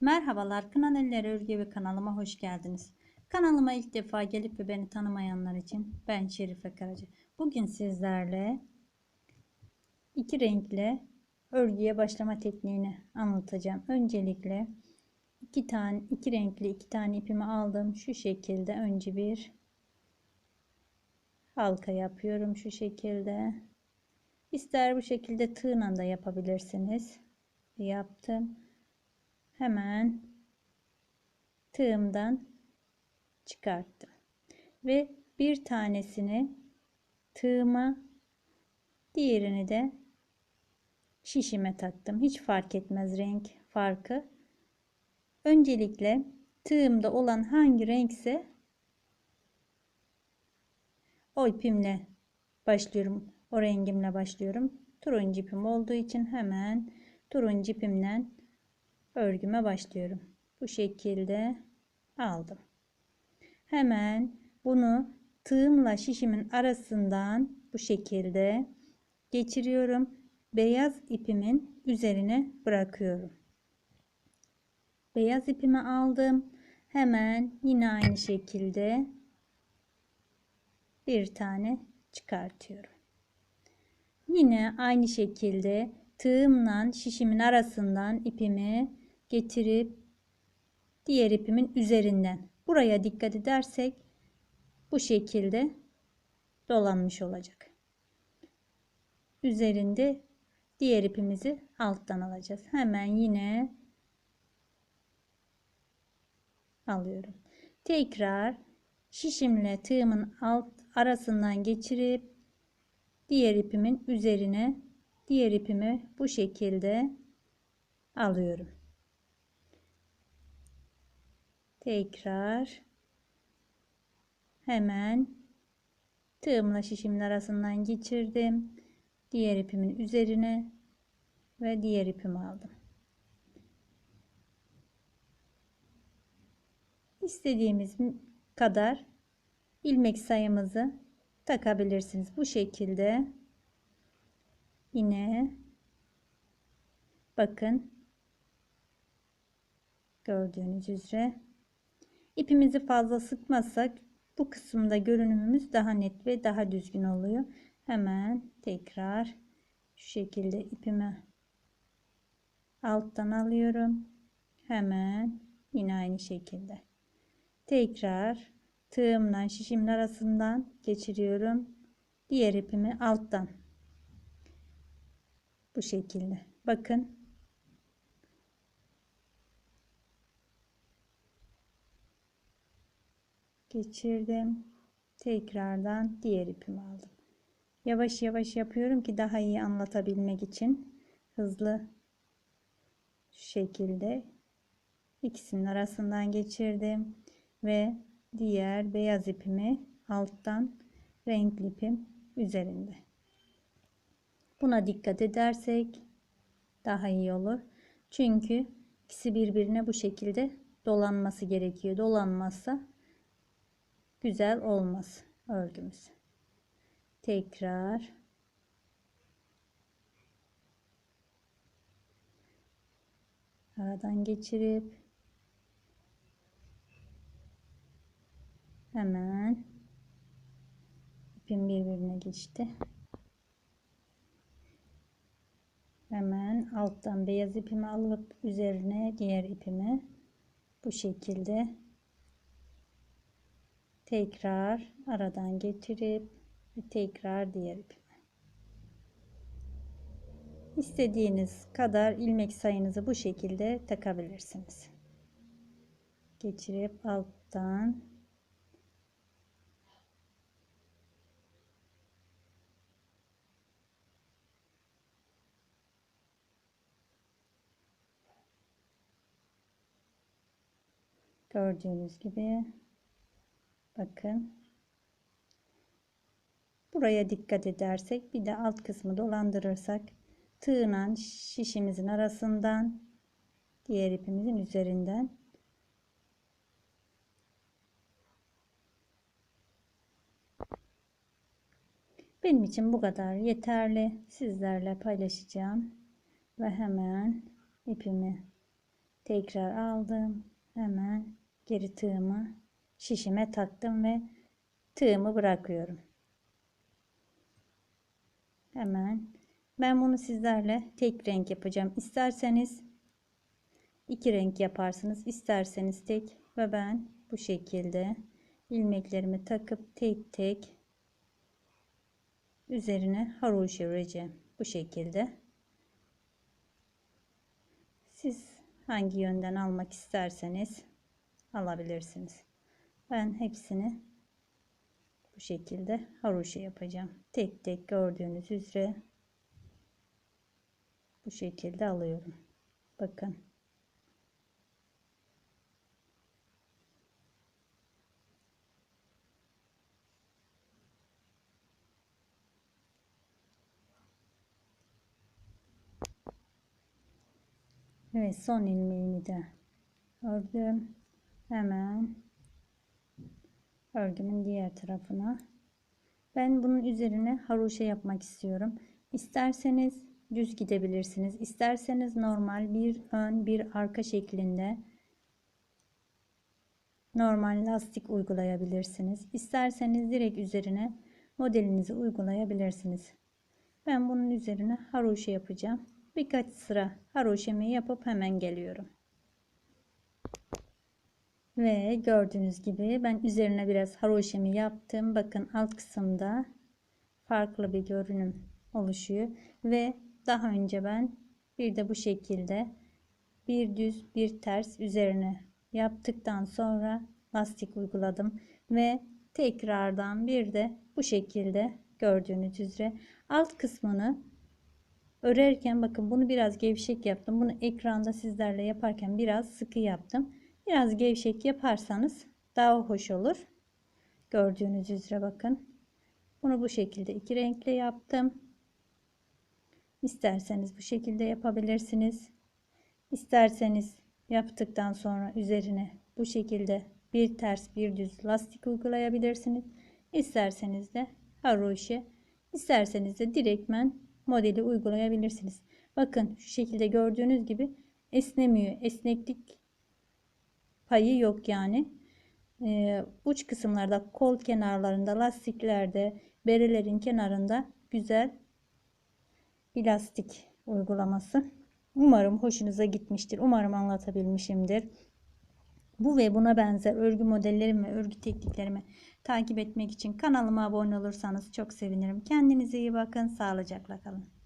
Merhabalar Kınan Eller Örgü ve kanalıma hoş geldiniz. Kanalıma ilk defa gelip ve beni tanımayanlar için ben Şerife Karaca. Bugün sizlerle iki renkli örgüye başlama tekniğini anlatacağım. Öncelikle iki tane iki renkli iki tane ipimi aldım. Şu şekilde önce bir halka yapıyorum şu şekilde. İster bu şekilde tığla da yapabilirsiniz. Yaptım hemen tığımdan çıkarttım. Ve bir tanesini tığıma diğerini de şişime taktım. Hiç fark etmez renk farkı. Öncelikle tığımda olan hangi renkse o ipimle başlıyorum. O rengimle başlıyorum. Turuncu ipim olduğu için hemen turuncu ipimden örgüme başlıyorum. Bu şekilde aldım. Hemen bunu tığımla şişimin arasından bu şekilde geçiriyorum. Beyaz ipimin üzerine bırakıyorum. Beyaz ipimi aldım. Hemen yine aynı şekilde bir tane çıkartıyorum. Yine aynı şekilde tığımla şişimin arasından ipimi getirip diğer ipimin üzerinden buraya dikkat edersek bu şekilde dolanmış olacak. Üzerinde diğer ipimizi alttan alacağız. Hemen yine alıyorum. Tekrar şişimle tığımın alt arasından geçirip diğer ipimin üzerine diğer ipimi bu şekilde alıyorum. Tekrar hemen tığımla şişimin arasından geçirdim. Diğer ipimin üzerine ve diğer ipimi aldım. İstediğimiz kadar ilmek sayımızı takabilirsiniz. Bu şekilde yine bakın gördüğünüz üzere ipimizi fazla sıkmazsak bu kısımda görünümümüz daha net ve daha düzgün oluyor. Hemen tekrar şu şekilde ipimi alttan alıyorum. Hemen yine aynı şekilde. Tekrar tığımdan şişimin arasından geçiriyorum. Diğer ipimi alttan. Bu şekilde. Bakın geçirdim. Tekrardan diğer ipimi aldım. Yavaş yavaş yapıyorum ki daha iyi anlatabilmek için hızlı şu şekilde ikisinin arasından geçirdim ve diğer beyaz ipimi alttan renkli ipim üzerinde. Buna dikkat edersek daha iyi olur. Çünkü ikisi birbirine bu şekilde dolanması gerekiyor. Dolanmazsa güzel olmaz örgümüz. Tekrar aradan geçirip hemen ipim birbirine geçti. Hemen alttan beyaz ipimi alıp üzerine diğer ipimi bu şekilde tekrar aradan geçirip tekrar diğer ipime. İstediğiniz kadar ilmek sayınızı bu şekilde takabilirsiniz. Geçirip alttan gördüğünüz gibi Bakın. Buraya dikkat edersek bir de alt kısmı dolandırırsak tığla şişimizin arasından diğer ipimizin üzerinden Benim için bu kadar yeterli. Sizlerle paylaşacağım. Ve hemen ipimi tekrar aldım. Hemen geri tığımı şişime taktım ve tığımı bırakıyorum. Hemen ben bunu sizlerle tek renk yapacağım. İsterseniz iki renk yaparsınız. isterseniz tek ve ben bu şekilde ilmeklerimi takıp tek tek üzerine haroşa öreceğim. Bu şekilde. Siz hangi yönden almak isterseniz alabilirsiniz. Ben hepsini bu şekilde haroşa yapacağım. Tek tek gördüğünüz üzere bu şekilde alıyorum. Bakın. Evet son ilmeğimi de ördüm. Hemen örgümün diğer tarafına. Ben bunun üzerine haroşa yapmak istiyorum. İsterseniz düz gidebilirsiniz. İsterseniz normal bir ön bir arka şeklinde normal lastik uygulayabilirsiniz. İsterseniz direkt üzerine modelinizi uygulayabilirsiniz. Ben bunun üzerine haroşa yapacağım. Birkaç sıra haroşemi yapıp hemen geliyorum. Ve gördüğünüz gibi ben üzerine biraz haroşemi yaptım. Bakın alt kısımda farklı bir görünüm oluşuyor. Ve daha önce ben bir de bu şekilde bir düz bir ters üzerine yaptıktan sonra lastik uyguladım. Ve tekrardan bir de bu şekilde gördüğünüz üzere alt kısmını örerken bakın bunu biraz gevşek yaptım. Bunu ekranda sizlerle yaparken biraz sıkı yaptım. Biraz gevşek yaparsanız daha hoş olur. Gördüğünüz üzere bakın. Bunu bu şekilde iki renkle yaptım. İsterseniz bu şekilde yapabilirsiniz. İsterseniz yaptıktan sonra üzerine bu şekilde bir ters bir düz lastik uygulayabilirsiniz. İsterseniz de haroşe, isterseniz de direktmen modeli uygulayabilirsiniz. Bakın şu şekilde gördüğünüz gibi esnemiyor. Esneklik payı yok yani. Ee, uç kısımlarda kol kenarlarında lastiklerde berelerin kenarında güzel bir lastik uygulaması. Umarım hoşunuza gitmiştir. Umarım anlatabilmişimdir. Bu ve buna benzer örgü modellerimi ve örgü tekniklerimi takip etmek için kanalıma abone olursanız çok sevinirim. Kendinize iyi bakın. Sağlıcakla kalın.